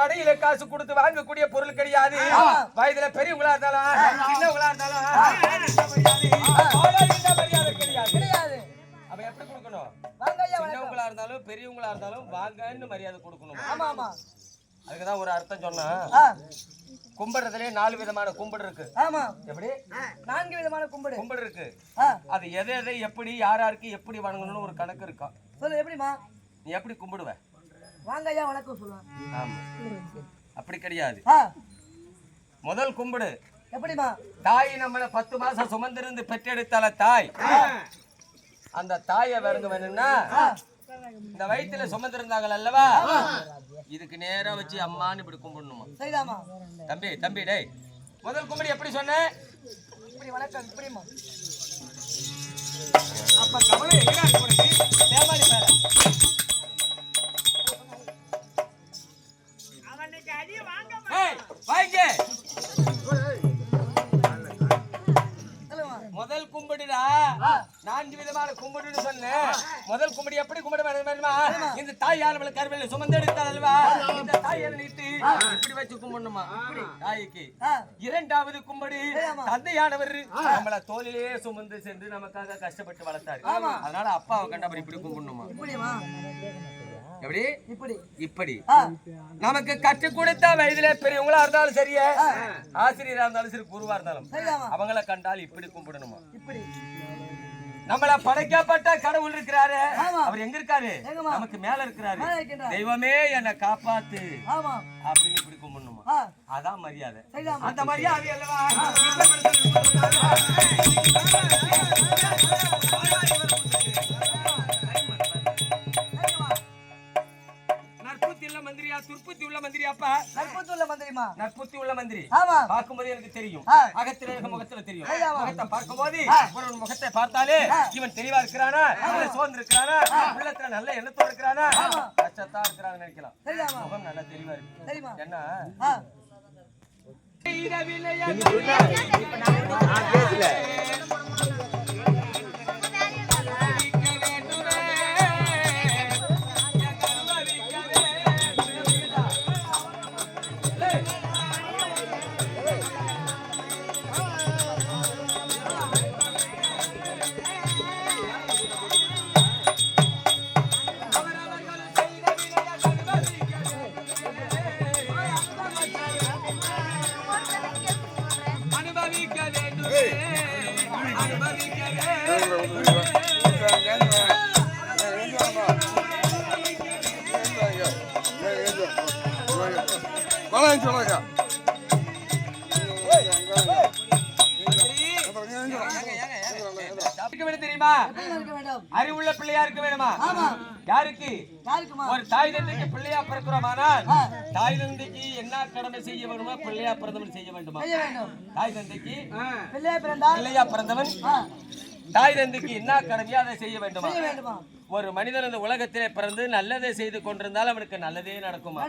கடையில காசு கொடுத்து வாங்கக்கூடிய பொருள் கிடையாது. வயதுல பெரியவங்களா இருந்தாலும் சின்னவங்களா இருந்தாலும் மரியாதை கிடையாது. அப்ப எப்படி கொடுக்கணும்? சின்னவங்களா இருந்தாலும் பெரியவங்களா இருந்தாலும் வாங்கன்னு மரியாதை கொடுக்கணும். ஆமா ஆமா. அதுக்குதான் ஒரு அர்த்தம் சொன்னா. ஆ, கும்பிடுறதுலயே நாலு விதமான கும்பிடு இருக்கு. ஆமா. எப்படி? நான்கு விதமான கும்பிடு. கும்பிடு இருக்கு. அது எதை எதை எப்படி யார் யாருக்கு எப்படி வணங்கணும்னு ஒரு கணக்கு இருக்கும் சொல்லு எப்படிமா நீ எப்படி கும்பிடுவ? வாங்க ஐயா வணக்கம் சொல்லுவேன் ஆமா. அப்படி கிடையாது. முதல் கும்பிடு. எப்படிமா தாய் நம்மள பத்து மாசம் சுமந்திருந்து பெற்றெடுத்தால தாய். அந்த தாயை வருங்க வேணும்னா இந்த வயித்துல சுமந்திருந்தாங்க அல்லவா? இதுக்கு நேரா வச்சு அம்மான்னு இப்படி கும்பிடணுமா? சரிதாமா தம்பி தம்பி டேய் முதல் கும்பிடு எப்படி சொன்ன? இப்படி வணக்கம் இப்படிமா அப்ப கவலை உனக்கு? தேவாடி மேல. நான்கு விதமான கும்பிடுன்னு சொன்னேன். முதல் கும்பிடு எப்படி கும்பிட வேண்டும் இந்த தாய் யாழ் கருவில சுமந்து எடுத்தால் அல்வா இந்த தாய் நீட்டு இப்படி வச்சு கும்பிடணுமா? தாய்க்கு. இரண்டாவது கும்பிடு தந்தையானவர் நம்மள தோளிலே சுமந்து சென்று நமக்காக கஷ்டப்பட்டு வளர்த்தாரு. அதனால அப்பாவை கண்டபடி இப்படி கும்பிடணுமா? எப்படி? இப்படி. இப்படி. நமக்கு கற்றுக் கொடுத்த வயதுல பெரியவங்களா இருந்தாலும் சரியே. ஆசிரியரா இருந்தாலும் சரி குருவா இருந்தாலும். அவங்கள கண்டால் இப்படி கும்பிடணுமா? இப்படி. நம்மள படைக்கப்பட்ட கடவுள் இருக்கிறாரு. அவர் எங்க இருக்காரு? நமக்கு மேல இருக்கிறாரு. தெய்வமே என்னை காப்பாத்து. ஆமா. அப்படின்னு இப்படி கும்பிடணுமா? அதான் மரியாதை. அந்த மரியாதை அல்லவா? துர்ப்புத்தி உள்ள மந்திரியாப்பா நற்புத்துள்ள மந்திரிமா நற்புத்தி உள்ள மந்திரி. ஆமா. பார்க்கும்போது எனக்கு தெரியும். அகத்துல முகத்துல தெரியும். முகத்தை பார்க்கும்போது ஒரு முகத்தை பார்த்தாலே இவன் தெளிவா இருக்கிறானா? சோர்ந்து இருக்கிறானா? உள்ளத்துல நல்ல எண்ணத்தோட இருக்கிறானா? கஷ்டத்தா இருக்கிறான்னு நினைக்கலாம். முகம் நல்லா தெளிவா இருக்கு. சரிமா என்ன? அனுபவிக்க தெரியுமா? இருக்க வேண்டும் அறிவுள்ள பிள்ளையா இருக்க வேணுமா யாருக்கு? ஒரு தாய் தந்தைக்கு பிள்ளையா பிறக்கிறோமானால் தாய் தந்தைக்கு என்ன கடமை செய்ய வேண்டுமோ பிள்ளையா பிறந்தவன் செய்ய வேண்டுமா? தாய் தந்தைக்கு பிள்ளையா பிறந்தவன் தாய் தந்தைக்கு என்ன கடமையோ அதை செய்ய வேண்டுமா? ஒரு மனிதன் இந்த உலகத்திலே பிறந்து நல்லதை செய்து கொண்டிருந்தால் அவனுக்கு நல்லதே நடக்குமா?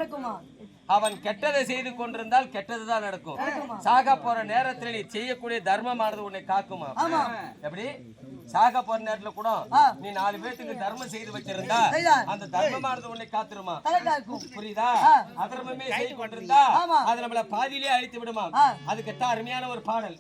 அவன் கெட்டதை செய்து கொண்டிருந்தால் கெட்டதுதான் நடக்கும். சாக போற நேரத்துல நீ செய்யக்கூடிய தர்மமானது உன்னை காக்குமா? எப்படி? சாக போற நேரத்துல கூட நீ நாலு பேத்துக்கு தர்மம் செய்து வச்சிருந்தா. அந்த தர்மமானது உன்னை காத்துருமா? புரியுதா? அதர்மமே செய்து கொண்டிருந்தா. அது நம்மள பாதியிலே அழித்து விடுமா. அதுக்கு அருமையான ஒரு பாடல்.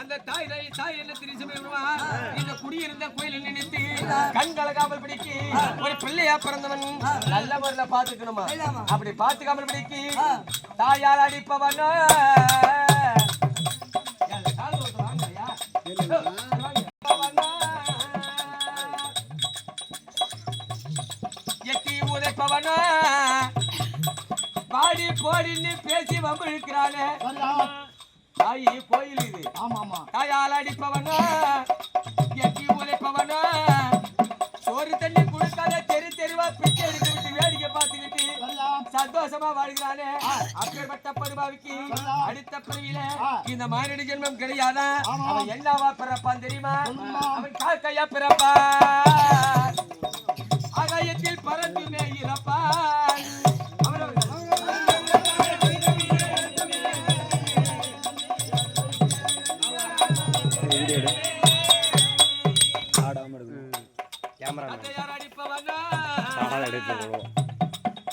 அந்த தாய் தாய் தாய் என்ன விடுவா இந்த குடியிருந்த கோயிலில் நினைத்து கண் கலகாமல் பிடிக்கி ஒரு பிள்ளையா பிறந்தவன் நல்ல முறையில பாத்துக்கணுமா அப்படி பாத்துக்காமல் பிடிக்கி ஐயா. அடிப்பவனோ. எட்டி உதைப்பவனோ. பாடி போடின்னு பேசி வம்பிழுக்கிறானே. தாயி கோயில் இது. தாயால் அடிப்பவனோ எட்டி உதைப்பவனோ சோறு தண்ணி கொடுக்காத தெரு தெருவா பிச்சை எடுத்து விட்டு வேடிக்கை பார்த்துக்கிட்டு சந்தோஷமா வாழ்கிறானே அப்பேற்பட்ட படுபாவிக்கு அடுத்த பிறவியில இந்த மானிட ஜென்மம் கிடையாதா? அவன் என்னவா பிறப்பான் தெரியுமா? அவன் காக்கையா பிறப்பான். ஆகாயத்தில் பறந்துமே இறப்பான்.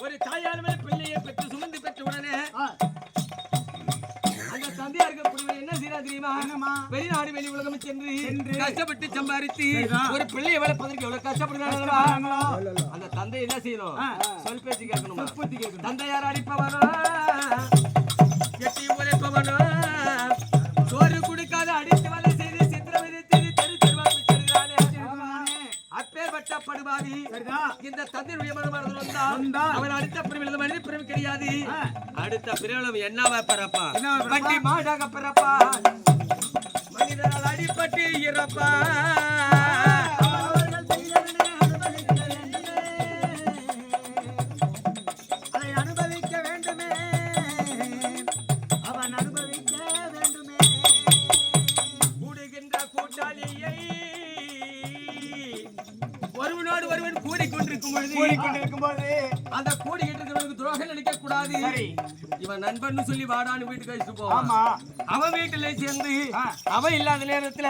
ஒரு தாயார் மேல் பிள்ளையை பெற்று சுமந்து பெற்ற உடனே அந்த தந்தையாருக்கு குடிவர் என்ன செய்யறா தெரியுமா? வெளிநாடு வெளி உலகம் சென்று கஷ்டப்பட்டு சம்பாதித்து ஒரு பிள்ளையை வளர்ப்பதற்கு எவ்வளவு கஷ்டப்படுறாங்களா? அந்த தந்தை என்ன செய்யணும்? சொல் பேச்சு கேட்கணும்? தந்தையார் அடிப்பவனோ படுபாவி இந்த தந்தையுடைய மனமானது வந்தா. அவன் அடுத்த பிரிவில் மனித பிரிவு கிடையாது. அடுத்த பிரிவில் என்னவா பிறப்பா? மாடாக பிறப்பா. மனிதனால் அடிபட்டு இறப்பா இவன் நண்பன் சொல்லி வாடான்னு வீட்டுக்கு அழைச்சிட்டு போவான். அவன் வீட்டுல சேர்ந்து அவன் இல்லாத நேரத்துல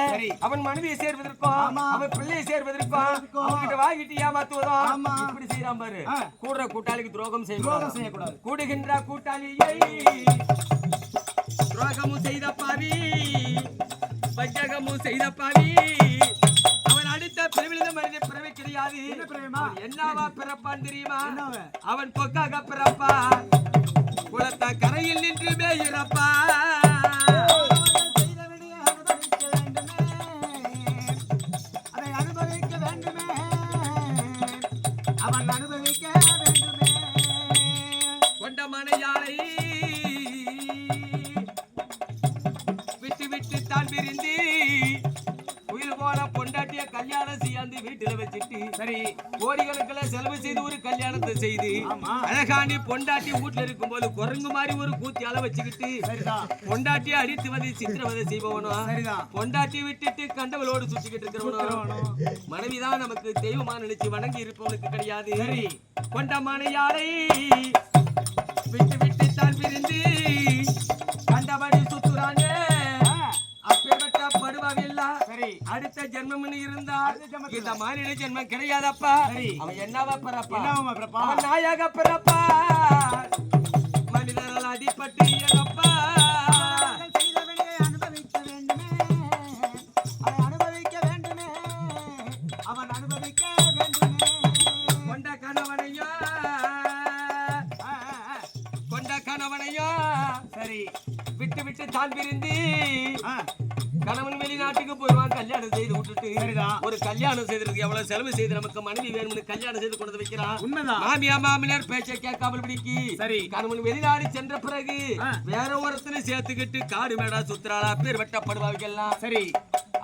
அவன் மனைவியை சேர்வதற்கும் அவன் பிள்ளையை சேர்வதற்கும் அவன்கிட்ட வாங்கிட்டு ஏமாத்துவதும் இப்படி செய்யறான் பாரு. கூடுற கூட்டாளிக்கு துரோகம் செய்யக்கூடாது. செய்யக்கூடாது. கூடுகின்ற கூட்டாளியை துரோகமும் செய்த பாவி வஞ்சகமும் செய்த பாவி அவன் அடுத்த பிறவிலிருந்து மனித பிறவி கிடையாது. என்னவா பிறப்பான் தெரியுமா? அவன் கொக்காக பிறப்பான். கரையில் நின்று மேயிறப்பா. போல பொண்டாட்டிய கல்யாணம் செய்யாந்து வீட்டுல வச்சுட்டு சரி கோடிக்கணக்கில் செலவு செய்து ஒரு கல்யாணத்தை செய்து அழகாண்டி பொண்டாட்டி வீட்டுல இருக்கும்போது குரங்கு மாதிரி ஒரு கூத்தியால வச்சுக்கிட்டு பொண்டாட்டிய அடித்து வந்து சித்திரவதை செய்பவனும் பொண்டாட்டி விட்டுட்டு கண்டவளோடு சுத்திக்கிட்டு இருக்கிறவனும் மனைவிதான் நமக்கு தெய்வமா நினைச்சு வணங்கி இருப்பவனுக்கு கிடையாது. கொண்டமான யாரை அடுத்த ஜென்மம்னு இருந்தா இந்த மாநில ஜென்மம் கிடையாதப்பா. அவன் என்னவா பிறப்பா அவன் நாயாக பிறப்பா மனிதனால் அடிபட்டு இறப்பா செய்து விட்டுட்டு ஒரு கல்யாணம் செய்ததுக்கு எவ்வளவு செலவு செய்து நமக்கு மனைவி வேணும்னு கல்யாணம் செய்து கொண்டு வைக்கிறான். உண்மைதான். மாமியா மாமனார் பேச்சை கேட்காமல் பிடிக்கி சரி. கணவன் வெளிநாடு சென்ற பிறகு வேற ஒருத்தனை சேர்த்துக்கிட்டு காடு மேடா சுத்துறாளா பேர் வெட்டப்படுவாங்கெல்லாம் சரி.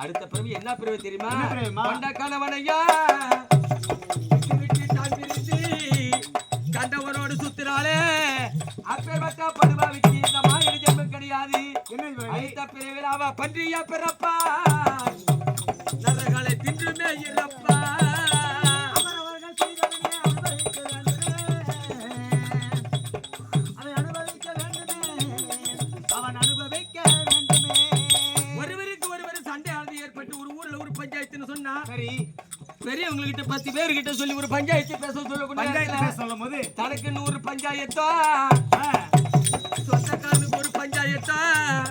அடுத்த பிறவி என்ன பிறவி தெரியுமா? கொண்ட கணவனையா? கண்டவனோடு சுத்துறாளே. அப்பேற்பட்ட படுவாவிக்கு இந்த மாதிரி ஜென்மம் கிடையாது? அடுத்த பிறவில் அவ பன்றியா பிறப்பா? நரகளை தின்றுமே இறப்பா அவரவர்கள் செய்தவனை அனுபவிக்க வேண்டுமே. அதை அனுபவிக்க வேண்டுமே அவன் அனுபவிக்க வேண்டுமே. ஒருவருக்கு ஒருவர் சண்டையானது ஏற்பட்டு ஒரு ஊர்ல ஒரு பஞ்சாயத்துன்னு சொன்னா சரி. பெரியவங்க கிட்ட பத்து பேர் கிட்ட சொல்லி ஒரு பஞ்சாயத்து பேச சொல்லக்கூடிய பஞ்சாயத்து சொல்லும் போது தனக்கு நூறு பஞ்சாயத்தோ?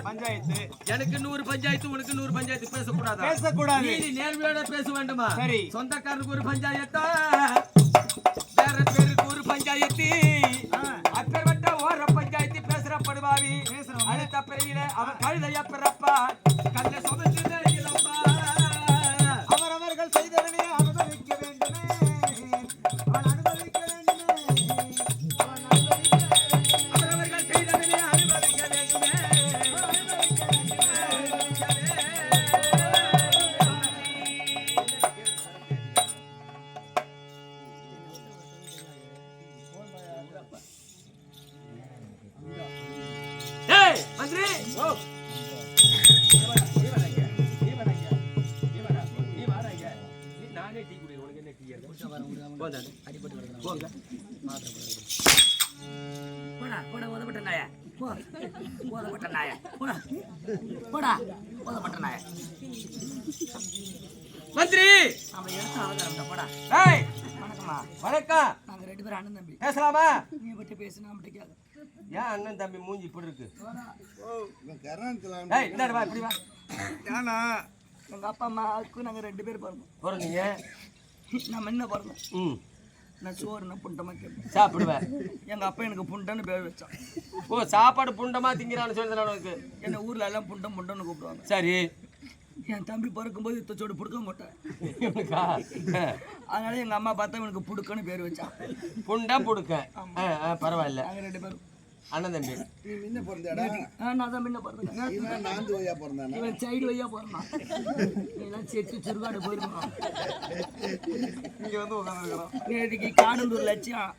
பஞ்சாயத்தோ. எனக்கு நூறு பஞ்சாயத்து உனக்கு நூறு பஞ்சாயத்து பேசக்கூடாதா? பேசக்கூடாது. நீதி நேர்மையோட பேச வேண்டுமா? சரி. சொந்தக்காரனுக்கு ஒரு பஞ்சாயத்தோ? வேற பேருக்கு ஒரு பஞ்சாயத்து. அப்பேற்பட்ட ஓர பஞ்சாயத்து பேசுற படுவாவி. அடுத்த பிறவியில அவன் கழுதையா பிறப்பா. கல்ல போங்க. போடா போடா நாய போ நாய போடா போடா ஓதப்பட்ட நாய மந்திரி! அவன் எடுத்து அவதாரம் போடா ஏய்! வணக்கம்மா. வணக்கம். நாங்க ரெண்டு பேரும் அண்ணன் தம்பி பேசலாமா? நீ பற்றி பேசு நான் பற்றி கேட்க ஏன் அண்ணன் தம்பி மூஞ்சி இப்படி இருக்கு? ஏய் இந்தாடி வா இப்படி வா. ஏன்னா எங்க அப்பா அம்மாவுக்கு நாங்க ரெண்டு பேர் பிறந்தோம் போறீங்க. நான் முன்ன பிறந்தோம் ம். நான் சோறுனா புண்டமா கேட்பேன். சாப்பிடுவேன். எங்க அப்பா எனக்கு புண்டன்னு பேர் வச்சான். ஓ சாப்பாடு புண்டமா திங்கிறான்னு சொல்லி உனக்கு? என்ன ஊர்ல எல்லாம் புண்டம் புண்டம்னு கூப்பிடுவாங்க. சரி. என் தம்பி பிறக்கும்போது இத்தச்சோடு புடுக்க மாட்டேன். அதனால எங்க அம்மா பார்த்தா எனக்கு புடுக்கன்னு பேர் வச்சான். புண்டா புடுக்க. பரவாயில்ல. நாங்க ரெண்டு பேரும். அண்ணன் தம்பி. ஆ, நான் தான் முன்ன பிறந்தேன். இவன் சைடு வையா போறான் எல்லாம் செத்து சுருகாடு போயிருக்கான் இங்க வந்து உட்காந்துருக்கிறோம் நேற்றுக்கு காடந்தூர் லட்சியம்.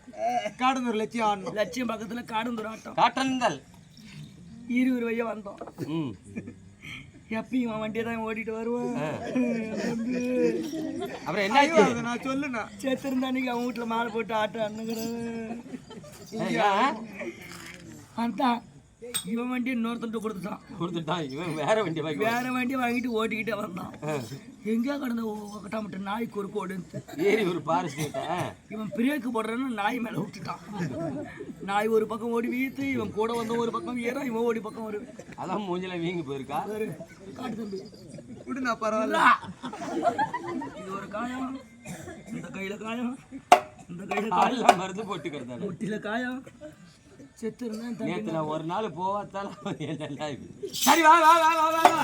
காடனூர் லட்சியம் ஆடணும். லட்சியம் பக்கத்துல காடந்தூர் ஆட்டம். காட்டந்தல் இருபது வையா வந்தோம். ம். எப்பயும் வண்டியை தான் ஓட்டிட்டு வருவான். அப்புறம் என்னாச்சு அதை நான் சொல்லுண்ணா. செத்து இருந்தா அன்னைக்கு அவன் வீட்டுல மாலை போட்டு ஆட்டம் அண்ணுங்கிறேன்? அதான். இவன் வண்டி இன்னொருத்தன்ட்டு கொடுத்துட்டான். கொடுத்துட்டான் இவன் வேற வண்டி வாங்கி வேற வண்டி வாங்கிட்டு ஓட்டிக்கிட்டே வந்தான். எங்கேயா கடந்த கட்டாமட்டு நாய் குறுக்கு ஓடுன்னு ஏறி ஒரு பாரிஸ்ட் இவன் பிரேக்கு போடுறேன்னு நாய் மேல விட்டுட்டான். நாய் ஒரு பக்கம் ஓடி வீத்து இவன் கூட வந்த ஒரு பக்கம் ஏற இவன் ஓடி பக்கம் ஒரு அதான் மூஞ்சில வீங்கி போயிருக்கா? காட்டு தம்பி. விடுண்ணா பரவாயில்ல. இது ஒரு காயம். இந்த கையில காயம். இந்த கையில காயம். காலில் மருந்து போட்டு கிடந்தாரு முட்டில காயம். நேத்து ஒரு நாள் போவாத்தால சரி வா வா வா வா வா வா.